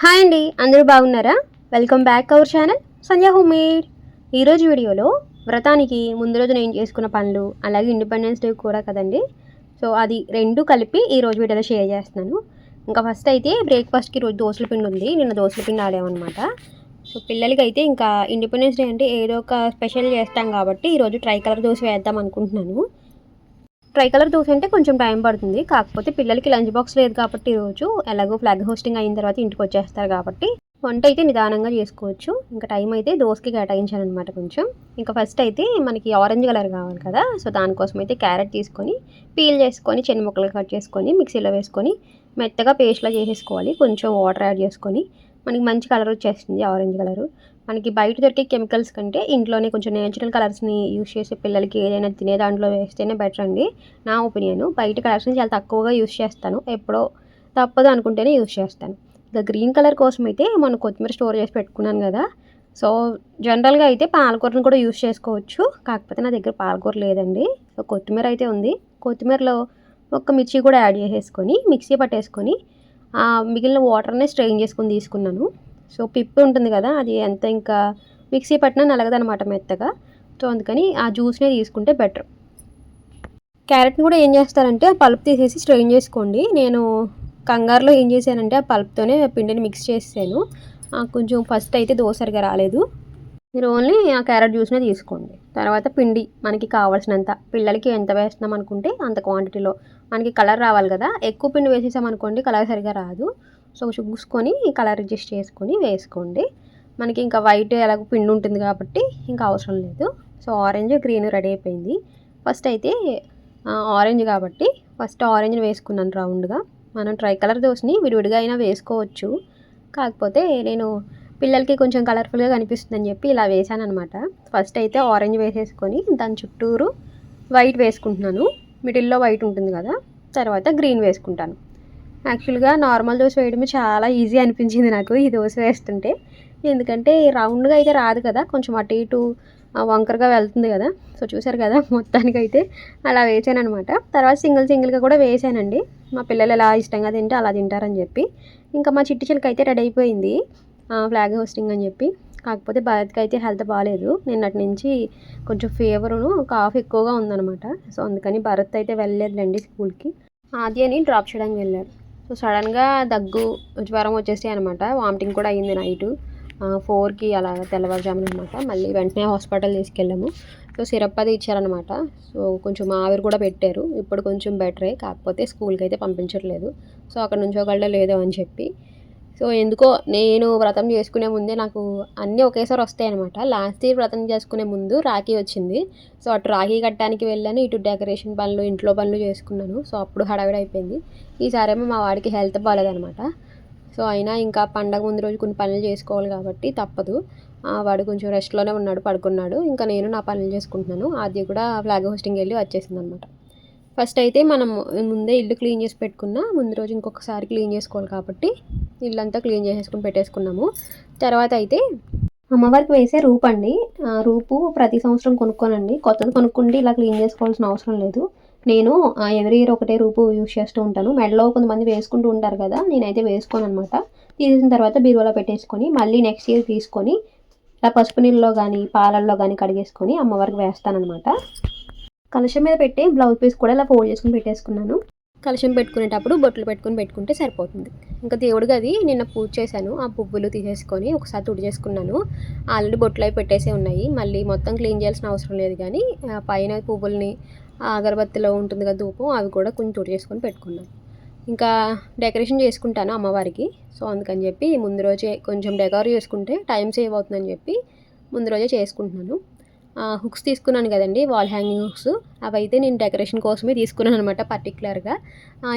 Hi అండి అందరూ బాగున్నారా? Welcome back our channel Sanjay home ఈరోజు వీడియోలో వ్రతానికి ముందు రోజు నేను చేసుకున్న పనులు అలాగే ఇండిపెండెన్స్ డే కూడా కదండి. సో అది రెండు కలిపి ఈ రోజు వీడియోలో షేర్ చేస్తున్నాను. ఇంకా ఫస్ట్ అయితే బ్రేక్ఫాస్ట్కి రోజు దోశల పిండి ఉంది. నిన్న దోశల పిండి ఆడామన్నమాట. సో పిల్లలకి అయితే ఇంకా ఇండిపెండెన్స్ డే అంటే ఏదో ఒక స్పెషల్ చేస్తాం కాబట్టి ఈరోజు ట్రై కలర్ దోశ వేద్దాం అనుకుంటున్నాను. ట్రై కలర్ దోశ అంటే కొంచెం టైం పడుతుంది. కాకపోతే పిల్లలకి లంచ్ బాక్స్ లేదు కాబట్టి ఈరోజు ఎలాగో ఫ్లాగ్ హోస్టింగ్ అయిన తర్వాత ఇంటికి వచ్చేస్తారు కాబట్టి వంట అయితే నిదానంగా చేసుకోవచ్చు. ఇంకా టైం అయితే దోశకి కేటాయించాను అనమాట కొంచెం. ఇంకా ఫస్ట్ అయితే మనకి ఆరెంజ్ కలర్ కావాలి కదా సో దానికోసం అయితే క్యారెట్ తీసుకొని పీల్ చేసుకొని చిన్న ముక్కలు కట్ చేసుకొని మిక్సీలో వేసుకొని మెత్తగా పేస్ట్లా చేసేసుకోవాలి. కొంచెం వాటర్ యాడ్ చేసుకొని. మనకి మంచి కలర్ వచ్చేస్తుంది ఆరెంజ్ కలర్. మనకి బయట దొరికే కెమికల్స్ కంటే ఇంట్లోనే కొంచెం నేచురల్ కలర్స్ని యూస్ చేసే పిల్లలకి ఏదైనా తినే దాంట్లో వేస్తేనే బెటర్ అండి నా ఒపీనియన్ బయట కలర్స్ని చాలా తక్కువగా యూస్ చేస్తాను ఎప్పుడో తప్పదు అనుకుంటేనే యూస్ చేస్తాను. ఇంకా గ్రీన్ కలర్ కోసం అయితే మనం కొత్తిమీర స్టోర్ చేసి పెట్టుకున్నాను కదా సో జనరల్గా అయితే పాలకూరను కూడా యూస్ చేసుకోవచ్చు కాకపోతే నా దగ్గర పాలకూర లేదండి. సో కొత్తిమీర అయితే ఉంది. కొత్తిమీరలో ఒక్క మిర్చి కూడా యాడ్ చేసేసుకొని మిక్సీ పట్టేసుకొని మిగిలిన వాటర్నే స్ట్రెయిన్ చేసుకొని తీసుకున్నాను. సో పిప్పి ఉంటుంది కదా అది ఎంత ఇంకా మిక్సీ పట్టినా నలగదనమాట మెత్తగా. సో అందుకని ఆ జ్యూస్నే తీసుకుంటే బెటర్. క్యారెట్ని కూడా ఏం చేస్తారంటే ఆ పల్ప్ తీసేసి స్ట్రెయిన్ చేసుకోండి. నేను కంగారులో ఏం చేశానంటే ఆ పల్ప్తోనే పిండిని మిక్స్ చేసాను కొంచెం ఫస్ట్ అయితే దోసరిగా రాలేదు. మీరు ఓన్లీ ఆ క్యారెట్ జ్యూస్నే తీసుకోండి. తర్వాత పిండి మనకి కావాల్సినంత. పిల్లలకి ఎంత వేస్తున్నాం అనుకుంటే అంత క్వాంటిటీలో మనకి కలర్ రావాలి కదా. ఎక్కువ పిండి వేసేసామనుకోండి కలర్ సరిగా రాదు. సో చూసుకొని కలర్ అడ్జస్ట్ చేసుకొని వేసుకోండి. మనకి ఇంకా వైట్ ఎలాగో పిండి ఉంటుంది కాబట్టి ఇంకా అవసరం లేదు. సో ఆరెంజ్ గ్రీన్ రెడీ అయిపోయింది. ఫస్ట్ అయితే ఆరెంజ్ కాబట్టి ఫస్ట్ ఆరెంజ్ని వేసుకున్నాను రౌండ్గా. మనం ట్రై కలర్ దోశని విడివిడిగా అయినా వేసుకోవచ్చు. కాకపోతే నేను పిల్లలకి కొంచెం కలర్ఫుల్గా కనిపిస్తుందని చెప్పి ఇలా వేసాను అనమాట ఫస్ట్ అయితే ఆరెంజ్ వేసేసుకొని దాని చుట్టూరు వైట్ వేసుకుంటున్నాను. మిడిల్లో వైట్ ఉంటుంది కదా తర్వాత గ్రీన్ వేసుకుంటాను. యాక్చువల్గా నార్మల్ దోశ వేయడమే చాలా ఈజీ అనిపించింది నాకు ఈ దోశ వేస్తుంటే. ఎందుకంటే రౌండ్గా అయితే రాదు కదా కొంచెం అటు ఇటు వంకరగా వెళ్తుంది కదా. సో చూసారు కదా మొత్తానికైతే అలా వేసాను అనమాట తర్వాత సింగిల్ సింగిల్గా కూడా వేసానండి. మా పిల్లలు ఎలా ఇష్టంగా తింటే అలా తింటారని చెప్పి. ఇంకా మా చిట్టి చిలక అయితే రెడీ అయిపోయింది ఫ్లాగ్ హోస్టింగ్ అని చెప్పి. కాకపోతే భరత్కి అయితే హెల్త్ బాగాలేదు నిన్నటి నుంచి కొంచెం ఫీవరును కాఫ్ ఎక్కువగా ఉందన్నమాట. సో అందుకని భరత్ అయితే వెళ్ళలేదులేండి స్కూల్కి. ఆద్యని డ్రాప్ చేయడానికి వెళ్ళాడు సో సడన్గా దగ్గు జ్వరం వచ్చేసాయి అనమాట వామిటింగ్ కూడా అయ్యింది నైటు. ఫోర్కి అలా తెల్లవారుజామున అనమాట మళ్ళీ వెంటనే హాస్పిటల్ తీసుకెళ్ళాము. సో సిరప్ అది ఇచ్చారనమాట సో కొంచెం ఆవిరి కూడా పెట్టారు. ఇప్పుడు కొంచెం బెటరే. కాకపోతే స్కూల్కి అయితే పంపించట్లేదు. సో అక్కడ నుంచోగలడో లేదో అని చెప్పి సో ఎందుకో నేను వ్రతం చేసుకునే ముందే నాకు అన్నీ ఒకేసారి వస్తాయి అనమాట లాస్ట్ ఇయర్ వ్రతం చేసుకునే ముందు రాఖీ వచ్చింది. సో అటు రాఖీ కట్టడానికి వెళ్ళాను ఇటు డెకరేషన్ పనులు ఇంట్లో పనులు చేసుకున్నాను. సో అప్పుడు హడావిడి అయిపోయింది. ఈసారేమో మా వాడికి హెల్త్ బాగాలేదనమాట సో అయినా ఇంకా పండగ ముందు రోజు కొన్ని పనులు చేసుకోవాలి కాబట్టి తప్పదు. వాడు కొంచెం రెస్ట్లోనే ఉన్నాడు పడుకున్నాడు. ఇంకా నేను నా పనులు చేసుకుంటున్నాను. అది కూడా ఫ్లాగ్ హోస్టింగ్ వెళ్ళి వచ్చేసింది అనమాట ఫస్ట్ అయితే మనం ముందే ఇల్లు క్లీన్ చేసి పెట్టుకున్నా ముందు రోజు ఇంకొకసారి క్లీన్ చేసుకోవాలి కాబట్టి ఇల్లంతా క్లీన్ చేసేసుకుని పెట్టేసుకున్నాము. తర్వాత అయితే అమ్మవారికి వేసే రూప్ అండి. ఆ, రూపు ప్రతి సంవత్సరం కొనుక్కోనండి. కొత్తది కొనుక్కుంటే ఇలా క్లీన్ చేసుకోవాల్సిన అవసరం లేదు. నేను ఎవరి ఇయర్ ఒకటే రూపు యూస్ చేస్తూ ఉంటాను. మెడలో కొంతమంది వేసుకుంటూ ఉంటారు కదా నేనైతే వేసుకోను అనమాట తీసిన తర్వాత బీరువాలో పెట్టేసుకొని మళ్ళీ నెక్స్ట్ ఇయర్ తీసుకొని ఇలా పసుపు నీళ్ళలో కానీ పాలల్లో కానీ కడిగేసుకొని అమ్మవారికి వేస్తానమాట కలుషం మీద పెట్టి బ్లౌజ్ పీస్ కూడా ఇలా ఫోల్డ్ చేసుకుని పెట్టేసుకున్నాను. కలుషం పెట్టుకునేటప్పుడు బొట్లు పెట్టుకుని పెట్టుకుంటే సరిపోతుంది. ఇంకా దేవుడికి అది నిన్న పూజ చేశాను. ఆ పువ్వులు తీసేసుకొని ఒకసారి తుడి చేసుకున్నాను. ఆల్రెడీ బొట్లు అవి పెట్టేసే ఉన్నాయి. మళ్ళీ మొత్తం క్లీన్ చేయాల్సిన అవసరం లేదు కానీ ఆ పైన పువ్వుల్ని అగరబత్తిలో ఉంటుంది కదా ధూపం అవి కూడా కొంచెం తుడి చేసుకొని పెట్టుకున్నాను. ఇంకా డెకరేషన్ చేసుకుంటాను అమ్మవారికి. సో అందుకని చెప్పి ముందు రోజే కొంచెం డెకవరీ చేసుకుంటే టైం సేవ్ అవుతుందని చెప్పి ముందు రోజే చేసుకుంటున్నాను. హుక్స్ తీసుకున్నాను కదండి వాల్ హ్యాంగింగ్ హుక్స్ అవైతే నేను డెకరేషన్ కోసమే తీసుకున్నాను అనమాట పర్టికులర్గా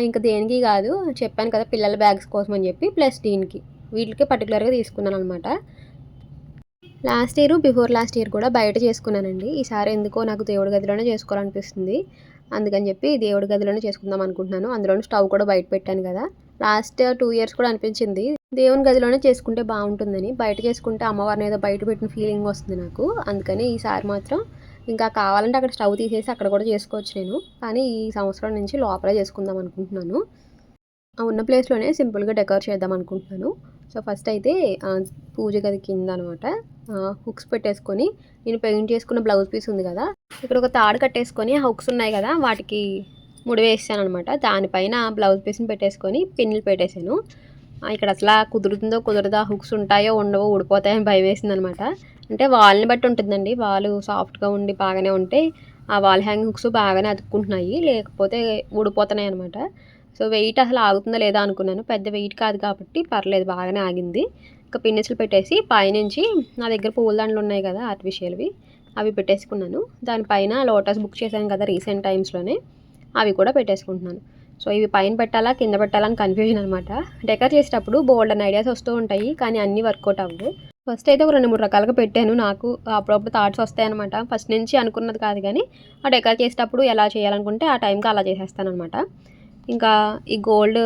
ఇంకా దేనికి కాదు చెప్పాను కదా పిల్లల బ్యాగ్స్ కోసం అని చెప్పి ప్లస్ దీనికి. వీటికే పర్టికులర్గా తీసుకున్నాను అనమాట last year before last year కూడా బయట చేసుకున్నానండి. ఈసారి ఎందుకో నాకు దేవుడి గదిలోనే చేసుకోవాలనిపిస్తుంది. అందుకని చెప్పి దేవుడి గదిలోనే చేసుకుందాం అనుకుంటున్నాను. అందులోనే స్టవ్ కూడా బయట పెట్టాను కదా. లాస్ట్ టూ ఇయర్స్ కూడా అనిపించింది. దేవుని గదిలోనే చేసుకుంటే బాగుంటుందని బయట చేసుకుంటే అమ్మవారిని ఏదో బయట పెట్టిన ఫీలింగ్ వస్తుంది నాకు. అందుకని ఈసారి మాత్రం ఇంకా కావాలంటే అక్కడ స్టవ్ తీసేసి అక్కడ కూడా చేసుకోవచ్చు నేను. కానీ ఈ సంవత్సరం నుంచి లోపలే చేసుకుందాం అనుకుంటున్నాను. ఆ ఉన్న ప్లేస్లోనే సింపుల్గా డెకరేట్ చేద్దాం అనుకుంటున్నాను. సో ఫస్ట్ అయితే పూజ గది కింద అనమాట హుక్స్ పెట్టేసుకొని నేను పెయింట్ చేసుకున్న బ్లౌజ్ పీస్ ఉంది కదా ఇక్కడ ఒక తాడు కట్టేసుకొని ఆ హుక్స్ ఉన్నాయి కదా వాటికి ముడి వేసాను అనమాట దానిపైన బ్లౌజ్ పీస్ని పెట్టేసుకొని పిన్నులు పెట్టేశాను. ఇక్కడ అసలు కుదురుతుందో కుదరదో హుక్స్ ఉంటాయో ఉండవో ఊడిపోతాయని భయం వేసింది అనమాట అంటే వాళ్ళని బట్టి ఉంటుందండి. వాళ్ళు సాఫ్ట్గా ఉండి బాగానే ఉంటే ఆ వాల్ హ్యాంగ్ హుక్స్ బాగానే అతుక్కుంటున్నాయి. లేకపోతే ఊడిపోతున్నాయి అనమాట సో వెయిట్ అసలు ఆగుతుందా లేదా అనుకున్నాను. పెద్ద వెయిట్ కాదు కాబట్టి పర్లేదు బాగానే ఆగింది. ఇంకా పిన్నిస్లు పెట్టేసి పైనుంచి నా దగ్గర పూల దండలు ఉన్నాయి కదా ఆర్టిఫిషియల్వి అవి పెట్టేసుకున్నాను. దానిపైన లోటస్ బుక్ చేశాను కదా రీసెంట్ టైమ్స్లోనే. అవి కూడా పెట్టేసుకుంటున్నాను. సో ఇవి పైన పెట్టాలా కింద పెట్టాలా అని కన్ఫ్యూజన్ అనమాట డెకర్ చేసేటప్పుడు బోల్డ్ అని ఐడియాస్ వస్తూ ఉంటాయి కానీ అన్నీ వర్కౌట్ అవ్వవు. ఫస్ట్ అయితే ఒక రెండు మూడు రకాలుగా పెట్టాను. నాకు అప్పుడప్పుడు థాట్స్ వస్తాయన్నమాట ఫస్ట్ నుంచి అనుకున్నది కాదు కానీ ఆ డెకర్ చేసేటప్పుడు ఎలా చేయాలనుకుంటే ఆ టైంకి అలా చేసేస్తాను అనమాట ఇంకా ఈ గోల్డ్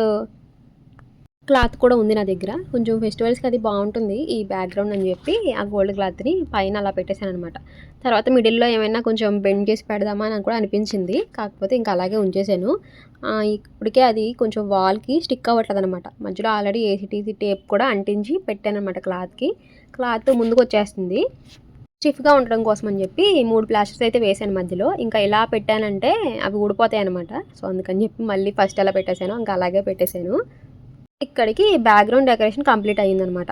క్లాత్ కూడా ఉంది నా దగ్గర. కొంచెం ఫెస్టివల్స్కి అది బాగుంటుంది ఈ బ్యాక్గ్రౌండ్ అని చెప్పి ఆ గోల్డ్ క్లాత్ని పైన అలా పెట్టేశాను అనమాట తర్వాత మిడిల్లో ఏమైనా కొంచెం బెండ్ చేసి పెడదామా అని కూడా అనిపించింది. కాకపోతే ఇంకా అలాగే ఉంచేసాను ఇప్పటికే అది కొంచెం వాల్కి స్టిక్ అవ్వట్లేదు అనమాట మధ్యలో ఆల్రెడీ ఏసీటీసీ టేప్ కూడా అంటించి పెట్టాను అనమాట క్లాత్కి. క్లాత్ ముందుకు వచ్చేస్తుంది. స్టిఫ్గా ఉండడం కోసం అని చెప్పి ఈ మూడు ప్లాస్టర్స్ అయితే వేసాను మధ్యలో. ఇంకా ఎలా పెట్టానంటే అవి ఊడిపోతాయి అనమాట సో అందుకని చెప్పి మళ్ళీ ఫస్ట్ ఎలా పెట్టేశాను ఇంకా అలాగే పెట్టేశాను. ఇక్కడికి బ్యాక్గ్రౌండ్ డెకరేషన్ కంప్లీట్ అయ్యిందనమాట.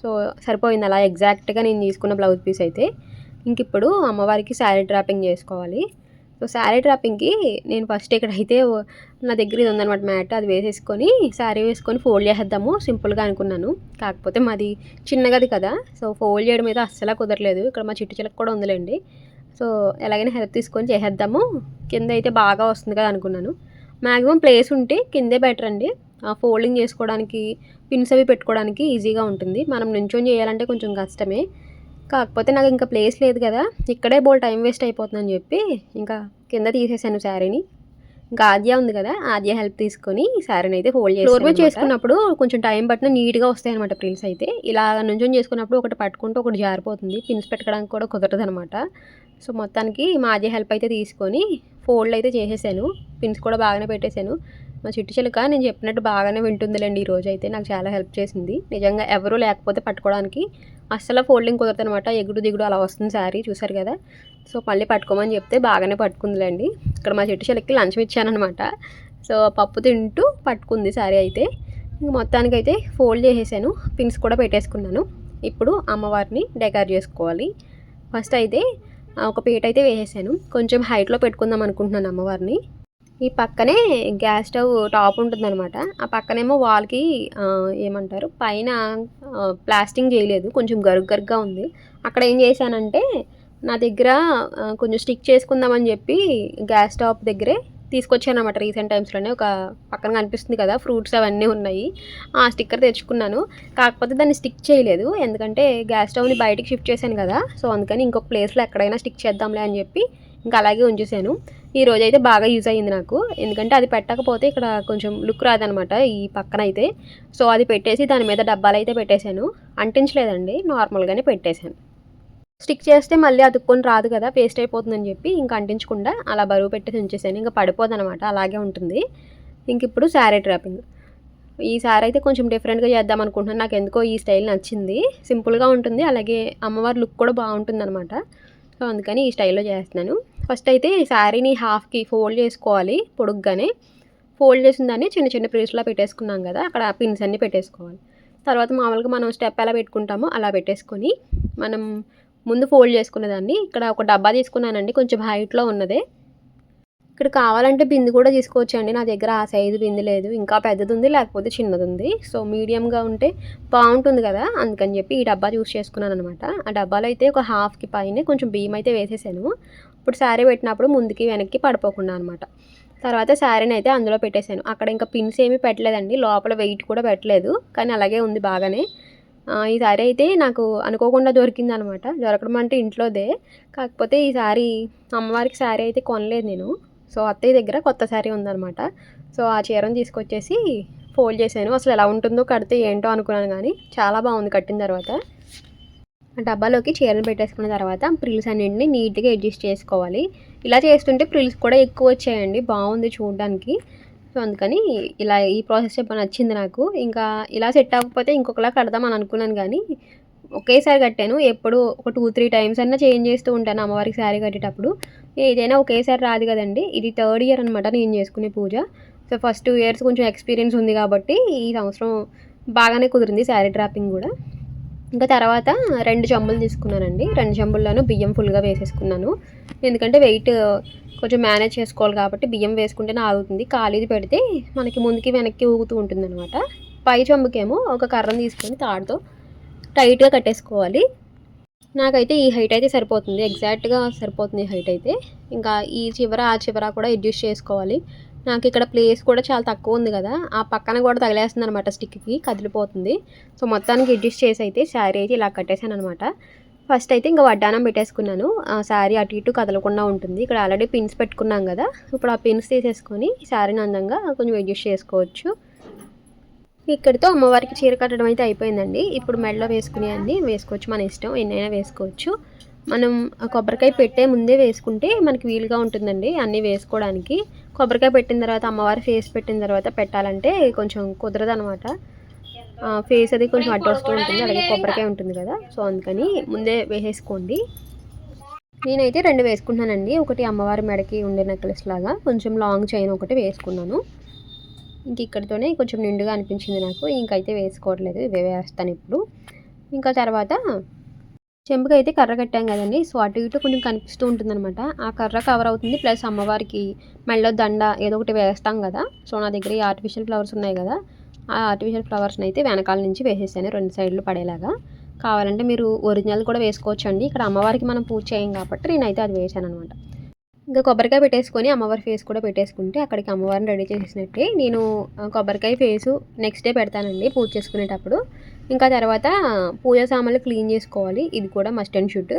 సో సరిపోయింది అలా ఎగ్జాక్ట్గా నేను తీసుకున్న బ్లౌజ్ పీస్ అయితే. ఇంక ఇప్పుడు అమ్మవారికి శారీ డ్రాపింగ్ చేసుకోవాలి. సో శారీ డ్రాపింగ్కి నేను ఫస్ట్ ఇక్కడైతే నా దగ్గర ఇది ఉందన్నమాట మ్యాట్ అది వేసేసుకొని శారీ వేసుకొని ఫోల్డ్ చేసేద్దాము సింపుల్గా అనుకున్నాను. కాకపోతే మాది చిన్నగది కదా సో ఫోల్డ్ చేయడం అయితే అస్సలు కుదరలేదు. ఇక్కడ మా చిట్టు చిలక కూడా ఉందిలేండి. సో ఎలాగైనా హెల్ప్ తీసుకొని చేసేద్దాము. కింద అయితే బాగా వస్తుంది కదా అనుకున్నాను. మ్యాక్సిమం ప్లేస్ ఉంటే కిందే బెటర్ అండి. ఫోల్డింగ్ చేసుకోవడానికి పిన్స్ అవి పెట్టుకోవడానికి ఈజీగా ఉంటుంది. మనం నుంచొని చేయాలంటే కొంచెం కష్టమే. కాకపోతే నాకు ఇంకా ప్లేస్ లేదు కదా. ఇక్కడే బోల్ టైం వేస్ట్ అయిపోతుందని చెప్పి ఇంకా కింద తీసేసాను శారీని. ఇంకా ఆద్య ఉంది కదా ఆద్య హెల్ప్ తీసుకొని శారీని అయితే ఫోల్డ్ చేసి ఫ్లోర్ మీద చేసుకున్నప్పుడు కొంచెం టైం పట్టిన నీట్గా వస్తాయి అనమాట ప్రిల్స్ అయితే. ఇలా నుంచొని చేసుకున్నప్పుడు ఒకటి పట్టుకుంటే ఒకటి జారిపోతుంది. పిన్స్ పెట్టుకోవడానికి కూడా కుదరదు అనమాట సో మొత్తానికి మా ఆద్య హెల్ప్ అయితే తీసుకొని ఫోల్డ్ అయితే చేసేసాను. పిన్స్ కూడా బాగానే పెట్టేశాను. మా చిట్టు చిలుక నేను చెప్పినట్టు బాగానే వింటుందిలేండి. ఈ రోజు అయితే నాకు చాలా హెల్ప్ చేసింది. నిజంగా ఎవరూ లేకపోతే పట్టుకోవడానికి అస్సలు ఫోల్డింగ్ కుదరదు అనమాట ఎగుడు దిగుడు అలా వస్తుంది శారీ చూసారు కదా? సో మళ్ళీ పట్టుకోమని చెప్తే బాగానే పట్టుకుందిలేండి. ఇక్కడ మా చెట్టు చిలకి లంచం ఇచ్చానమాట సో పప్పు తింటూ పట్టుకుంది శారీ అయితే. మొత్తానికైతే ఫోల్డ్ చేసేసాను. పిన్స్ కూడా పెట్టేసుకున్నాను. ఇప్పుడు అమ్మవారిని డెకర్ చేసుకోవాలి. ఫస్ట్ అయితే ఒక పీట అయితే వేసేసాను. కొంచెం హైట్లో పెట్టుకుందాం అనుకుంటున్నాను అమ్మవారిని. ఈ పక్కనే గ్యాస్ స్టవ్ టాప్ ఉంటుందన్నమాట. ఆ పక్కనేమో వాల్కి ఏమంటారు పైన ప్లాస్టింగ్ చేయలేదు కొంచెం గరుగ్ గరుగ్గా ఉంది. అక్కడ ఏం చేశానంటే నా దగ్గర కొంచెం స్టిక్ చేసుకుందామని చెప్పి గ్యాస్ స్టవ్ దగ్గరే తీసుకొచ్చాను అనమాట రీసెంట్ టైమ్స్లోనే. ఒక పక్కన కనిపిస్తుంది కదా ఫ్రూట్స్ అవన్నీ ఉన్నాయి. ఆ స్టిక్కర్ తెచ్చుకున్నాను. కాకపోతే దాన్ని స్టిక్ చేయలేదు ఎందుకంటే గ్యాస్ స్టవ్ని బయటికి షిఫ్ట్ చేశాను కదా సో అందుకని ఇంకొక ప్లేస్లో ఎక్కడైనా స్టిక్ చేద్దాంలే అని చెప్పి ఇంకా అలాగే ఉంచేసాను. ఈ రోజు అయితే బాగా యూజ్ అయ్యింది నాకు. ఎందుకంటే అది పెట్టకపోతే ఇక్కడ కొంచెం లుక్ రాదనమాట ఈ పక్కన అయితే సో అది పెట్టేసి దాని మీద డబ్బాలు అయితే పెట్టేశాను. అంటించలేదండి నార్మల్గానే పెట్టేశాను. స్టిక్ చేస్తే మళ్ళీ అతుక్కొని రాదు కదా పేస్ట్ అయిపోతుందని చెప్పి ఇంకా అంటించకుండా అలా బరువు పెట్టేసి ఉంచేసాను. ఇంకా పడిపోదు అనమాట అలాగే ఉంటుంది. ఇంక ఇప్పుడు శారీ ట్రాపింగ్ ఈ సారీ అయితే కొంచెం డిఫరెంట్గా చేద్దాం అనుకుంటున్నాను. నాకు ఎందుకో ఈ స్టైల్ నచ్చింది. సింపుల్గా ఉంటుంది అలాగే అమ్మవారి లుక్ కూడా బాగుంటుంది అనమాట సో అందుకని ఈ స్టైల్లో చేస్తున్నాను. ఫస్ట్ అయితే ఈ శారీని హాఫ్కి ఫోల్డ్ చేసుకోవాలి పొడుగ్గానే. ఫోల్డ్ చేసిన దాన్ని చిన్న చిన్న పీస్లో పెట్టేసుకున్నాం కదా అక్కడ పిన్స్ అన్ని పెట్టేసుకోవాలి. తర్వాత మామూలుగా మనం స్టెప్ ఎలా పెట్టుకుంటామో అలా పెట్టేసుకొని మనం ముందు ఫోల్డ్ చేసుకున్న దాన్ని ఇక్కడ ఒక డబ్బా తీసుకున్నానండి కొంచెం హైట్లో ఉన్నదే. ఇక్కడ కావాలంటే బింది కూడా తీసుకోవచ్చు అండి నా దగ్గర ఆ సైజు బింది లేదు. ఇంకా పెద్దది ఉంది లేకపోతే చిన్నది ఉంది సో మీడియంగా ఉంటే బాగుంటుంది కదా. అందుకని చెప్పి ఈ డబ్బా చూస్ చేసుకున్నాను అనమాట ఆ డబ్బాలో అయితే ఒక హాఫ్కి పైన కొంచెం బియ్యం అయితే వేసేసాను. ఇప్పుడు శారీ పెట్టినప్పుడు ముందుకి వెనక్కి పడిపోకుండా అనమాట. తర్వాత శారీని అయితే అందులో పెట్టేశాను అక్కడ ఇంకా పిన్స్ ఏమీ పెట్టలేదండి. లోపల వెయిట్ కూడా పెట్టలేదు. కానీ అలాగే ఉంది బాగానే. ఈ శారీ అయితే నాకు అనుకోకుండా దొరికింది అనమాట దొరకడం అంటే ఇంట్లోదే. కాకపోతే ఈ శారీ అమ్మవారికి శారీ అయితే కొనలేదు నేను. సో అత్తయ్య దగ్గర కొత్త శారీ ఉందన్నమాట. సో ఆ చీరను తీసుకొచ్చేసి ఫోల్డ్ చేశాను. అసలు ఎలా ఉంటుందో కడితే ఏంటో అనుకున్నాను కానీ చాలా బాగుంది కట్టిన తర్వాత. ఆ డబ్బాలోకి చీరలు పెట్టేసుకున్న తర్వాత ప్రిల్స్ అన్నింటిని నీట్గా అడ్జస్ట్ చేసుకోవాలి. ఇలా చేస్తుంటే ప్రిల్స్ కూడా ఎక్కువ వచ్చాయండి. బాగుంది చూడడానికి. సో అందుకని ఇలా ఈ ప్రాసెస్ చెప్ప నచ్చింది నాకు. ఇంకా ఇలా సెట్ అవ్వకపోతే ఇంకొకలా కడదామని అనుకున్నాను కానీ ఒకేసారి కట్టాను. ఎప్పుడు ఒక టూ త్రీ టైమ్స్ అన్నా చేంజ్ చేస్తూ ఉంటాను అమ్మవారికి శారీ కట్టేటప్పుడు. ఏదైనా ఒకేసారి రాదు కదండి. ఇది థర్డ్ ఇయర్ అనమాట నేను చేసుకునే పూజ. సో ఫస్ట్ టూ ఇయర్స్ కొంచెం ఎక్స్పీరియన్స్ ఉంది కాబట్టి ఈ సంవత్సరం బాగానే కుదిరింది శారీ డ్రాపింగ్ కూడా. ఇంకా తర్వాత రెండు చెంబులు తీసుకున్నానండి. రెండు చెంబుల్లోనూ బియ్యం ఫుల్గా వేసేసుకున్నాను. ఎందుకంటే వెయిట్ కొంచెం మేనేజ్ చేసుకోవాలి కాబట్టి బియ్యం వేసుకుంటేనే ఆగుతుంది ఖాళీది పెడితే మనకి ముందుకి వెనక్కి ఊగుతూ ఉంటుంది అనమాట పై చెంబుకేమో ఒక కర్రను తీసుకొని తాడుతో టైట్గా కట్టేసుకోవాలి. నాకైతే ఈ హైట్ అయితే సరిపోతుంది. ఎగ్జాక్ట్గా సరిపోతుంది హైట్ అయితే. ఇంకా ఈ చివర ఆ చివర కూడా అడ్జస్ట్ చేసుకోవాలి. నాకు ఇక్కడ ప్లేస్ కూడా చాలా తక్కువ ఉంది కదా. ఆ పక్కన కూడా తగిలేస్తుంది అనమాట స్టిక్కి కదిలిపోతుంది. సో మొత్తానికి అడ్జస్ట్ చేసి అయితే శారీ అయితే ఇలా కట్టేశాను అనమాట ఫస్ట్ అయితే ఇంకా వడ్డానం పెట్టేసుకున్నాను. ఆ శారీ అటు ఇటు కదలకుండా ఉంటుంది. ఇక్కడ ఆల్రెడీ పిన్స్ పెట్టుకున్నాం కదా. ఇప్పుడు ఆ పిన్స్ తీసేసుకొని శారీని అందంగా కొంచెం అడ్జస్ట్ చేసుకోవచ్చు. ఇక్కడితో అమ్మవారికి చీర కట్టడం అయితే అయిపోయిందండి. ఇప్పుడు మెడలో వేసుకునే అన్నీ వేసుకోవచ్చు. మన ఇష్టం ఎన్నైనా వేసుకోవచ్చు. మనం కొబ్బరికాయ పెట్టే ముందే వేసుకుంటే మనకి వీలుగా ఉంటుందండి అన్నీ వేసుకోవడానికి. కొబ్బరికాయ పెట్టిన తర్వాత అమ్మవారి ఫేస్ పెట్టిన తర్వాత పెట్టాలంటే కొంచెం కుదరదు అనమాట ఫేస్ అది కొంచెం అడ్డు వస్తూ ఉంటుంది. అలాగే కొబ్బరికాయ ఉంటుంది కదా. సో అందుకని ముందే వేసేసుకోండి. నేనైతే రెండు వేసుకుంటున్నానండి. ఒకటి అమ్మవారి మెడకి ఉండే నెక్లెస్ లాగా. కొంచెం లాంగ్ చైన్ ఒకటి వేసుకున్నాను. ఇంక ఇక్కడితోనే కొంచెం నిండుగా అనిపించింది నాకు. ఇంకైతే వేసుకోవట్లేదు ఇవే వేస్తాను ఇప్పుడు. ఇంకా తర్వాత చెంపుకి అయితే కర్ర కట్టాం కదండి. సో అటు ఇటు కొంచెం కనిపిస్తూ ఉంటుందన్నమాట. ఆ కర్ర కవర్ అవుతుంది. ప్లస్ అమ్మవారికి మెళ్ళో దండ ఏదో ఒకటి వేస్తాం కదా. సో నా దగ్గర ఈ ఆర్టిఫిషియల్ ఫ్లవర్స్ ఉన్నాయి కదా. ఆ ఆర్టిఫిషియల్ ఫ్లవర్స్ని అయితే వెనకాల నుంచి వేసేసాను రెండు సైడ్లు పడేలాగా. కావాలంటే మీరు ఒరిజినల్ కూడా వేసుకోవచ్చు అండి ఇక్కడ అమ్మవారికి మనం పూజ చేయం కాబట్టి నేనైతే అది వేసాను అనమాట ఇంకా కొబ్బరికాయ పెట్టేసుకొని అమ్మవారి ఫేస్ కూడా పెట్టేసుకుంటే అక్కడికి అమ్మవారిని రెడీ చేసేసినట్టే. నేను కొబ్బరికాయ ఫేసు నెక్స్ట్ డే పెడతానండి పూజ చేసుకునేటప్పుడు. ఇంకా తర్వాత పూజ సామాన్లు క్లీన్ చేసుకోవాలి. ఇది కూడా మస్ట్ అండ్ షుడ్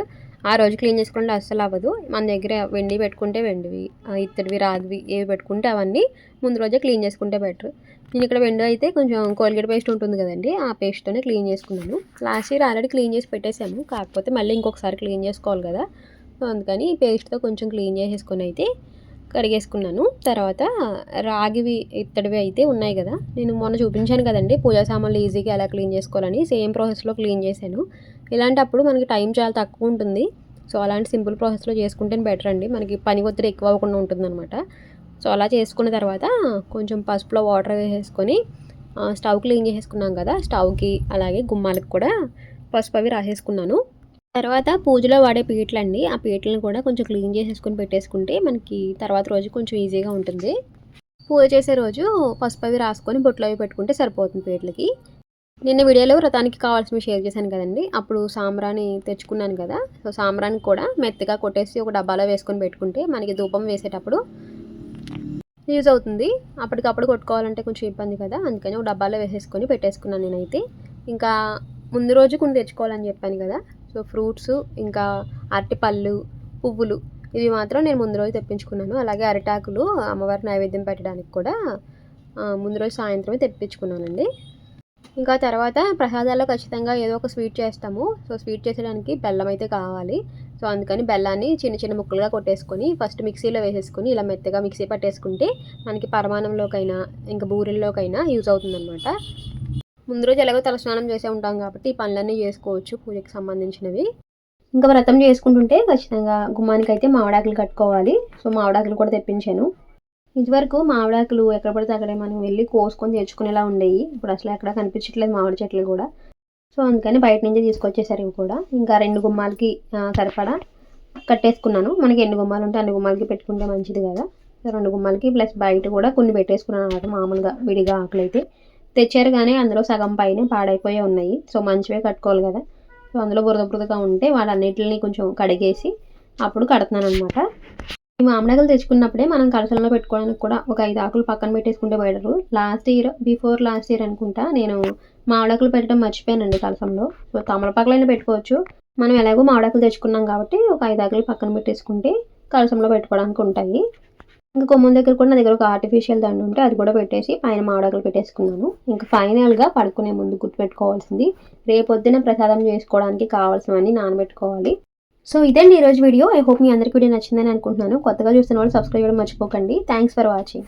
ఆ రోజు క్లీన్ చేసుకుంటే అస్సలు అవ్వదు. మన దగ్గర వెండి పెట్టుకుంటే వెండివి ఇత్తడివి రాగివి ఏవి పెట్టుకుంటే అవన్నీ ముందు రోజే క్లీన్ చేసుకుంటే బెటర్. నేను ఇక్కడ వెండి అయితే కొంచెం కోల్గేట్ పేస్ట్ ఉంటుంది కదండి ఆ పేస్ట్తోనే క్లీన్ చేసుకున్నాను. లాస్ట్ ఇయర్ ఆల్రెడీ క్లీన్ చేసి పెట్టేసాము కాకపోతే మళ్ళీ ఇంకొకసారి క్లీన్ చేసుకోవాలి కదా. అందుకని ఈ పేస్ట్తో కొంచెం క్లీన్ చేసేసుకొని అయితే కడిగేసుకున్నాను. తర్వాత రాగివి ఇత్తడివి అయితే ఉన్నాయి కదా నేను మొన్న చూపించాను కదండి పూజా సామాన్లు ఈజీగా ఎలా క్లీన్ చేసుకోవాలని సేమ్ ప్రాసెస్లో క్లీన్ చేశాను. ఇలాంటప్పుడు మనకి టైం చాలా తక్కువ ఉంటుంది. సో అలాంటి సింపుల్ ప్రాసెస్లో చేసుకుంటే బెటర్ అండి. మనకి పని ఒత్తిడి ఎక్కువ అవ్వకుండా ఉంటుందన్నమాట. సో అలా చేసుకున్న తర్వాత కొంచెం పసుపులో వాటర్ వేసేసుకొని స్టవ్ క్లీన్ చేసేసుకున్నాం కదా స్టవ్కి అలాగే గుమ్మాలకు కూడా పసుపు అవి రాసేసుకున్నాను. తర్వాత పూజలో వాడే పీటలు అండి ఆ పీటలను కూడా కొంచెం క్లీన్ చేసేసుకొని పెట్టేసుకుంటే మనకి తర్వాత రోజు కొంచెం ఈజీగా ఉంటుంది. పూజ చేసే రోజు పసుపు అవి రాసుకొని బొట్లు అవి పెట్టుకుంటే సరిపోతుంది పీటలకి. నిన్న వీడియోలో వ్రతానికి కావాల్సినవి షేర్ చేశాను కదండి. అప్పుడు సాంబ్రాని తెచ్చుకున్నాను కదా. సో సాంబ్రాన్ని కూడా మెత్తగా కొట్టేసి ఒక డబ్బాలో వేసుకొని పెట్టుకుంటే మనకి ధూపం వేసేటప్పుడు యూజ్ అవుతుంది. అప్పటికప్పుడు కొట్టుకోవాలంటే కొంచెం ఇబ్బంది కదా. అందుకని ఒక డబ్బాలో వేసేసుకొని పెట్టేసుకున్నాను నేనైతే. ఇంకా ముందు రోజు కొన్ని తెచ్చుకోవాలని చెప్పాను కదా. సో ఫ్రూట్స్ ఇంకా అరటిపళ్ళు పువ్వులు ఇవి మాత్రం నేను ముందు రోజు తెప్పించుకున్నాను. అలాగే అరిటాకులు అమ్మవారి నైవేద్యం పెట్టడానికి కూడా ముందు రోజు సాయంత్రమే తెప్పించుకున్నానండి. ఇంకా తర్వాత ప్రసాదాల్లో ఖచ్చితంగా ఏదో ఒక స్వీట్ చేస్తాము. సో స్వీట్ చేసేయడానికి బెల్లం అయితే కావాలి. సో అందుకని బెల్లాన్ని చిన్న చిన్న ముక్కలుగా కొట్టేసుకొని ఫస్ట్ మిక్సీలో వేసేసుకొని ఇలా మెత్తగా మిక్సీ పట్టేసుకుంటే మనకి పరమాణంలోకైనా ఇంకా బూరెల్లోకైనా యూజ్ అవుతుందన్నమాట. ముందు రోజు ఎలాగో తలస్నానం చేసే ఉంటాం కాబట్టి ఈ పనులన్నీ చేసుకోవచ్చు పూజకి సంబంధించినవి. ఇంకా వ్రతం చేసుకుంటుంటే ఖచ్చితంగా గుమ్మానికి అయితే మామిడాకులు కట్టుకోవాలి. సో మామిడాకులు కూడా తెప్పించాను. ఇదివరకు మామిడాకులు ఎక్కడ పడితే అక్కడే మనం వెళ్ళి కోసుకొని తెచ్చుకునేలా ఉండేవి. ఇప్పుడు అసలు ఎక్కడ కనిపించట్లేదు మామిడి చెట్లు కూడా. సో అందుకని బయట నుంచి తీసుకొచ్చేసారు ఇవి కూడా ఇంకా రెండు గుమ్మాలకి సరిపడా కట్టేసుకున్నాను. మనకి ఎన్ని గుమ్మాలు ఉంటే అన్ని గుమ్మాలకి పెట్టుకుంటే మంచిది కదా. రెండు గుమ్మాలకి ప్లస్ బయట కూడా కొన్ని పెట్టేసుకున్నాను అనమాట మామూలుగా విడిగా ఆకులు అయితే తెచ్చారు కానీ అందులో సగం పైన పాడైపోయి ఉన్నాయి. సో మంచివే కట్టుకోవాలి కదా. సో అందులో బురద బురదగా ఉంటే వాటన్నిటిని కొంచెం కడిగేసి అప్పుడు కడుతున్నాను అనమాట ఈ మామిడాకులు తెచ్చుకున్నప్పుడే మనం కలసంలో పెట్టుకోవడానికి కూడా ఒక ఐదు ఆకులు పక్కన పెట్టేసుకుంటే better. Last year before last year అనుకుంటా నేను మామిడాకులు పెట్టడం మర్చిపోయానండి కలసంలో సో తమలపాకులైనా పెట్టుకోవచ్చు. మనం ఎలాగో మామిడాకులు తెచ్చుకున్నాం కాబట్టి ఒక ఐదు ఆకులు పక్కన పెట్టేసుకుంటే కలసంలో పెట్టుకోవడానికి ఉంటాయి. ఇంకా కొమ్మల దగ్గర కూడా నా దగ్గర ఒక ఆర్టిఫిషియల్ దండ ఉంటే అది కూడా పెట్టేసి పైన మామిడాకులు పెట్టేసుకున్నాను. ఇంకా ఫైనల్గా పడుకునే ముందు గుర్తుపెట్టుకోవాల్సింది రేపొద్దున ప్రసాదం చేసుకోవడానికి కావాల్సినవన్నీ నానబెట్టుకోవాలి. సో ఇదండి ఈరోజు వీడియో. ఐ హోప్ మీ అందరికీ వీడియో నచ్చిందని అనుకుంటున్నాను. కొత్తగా చూస్తున్న వాళ్ళు సబ్స్క్రైబ్ చేయడం మర్చిపోకండి. Thanks for watching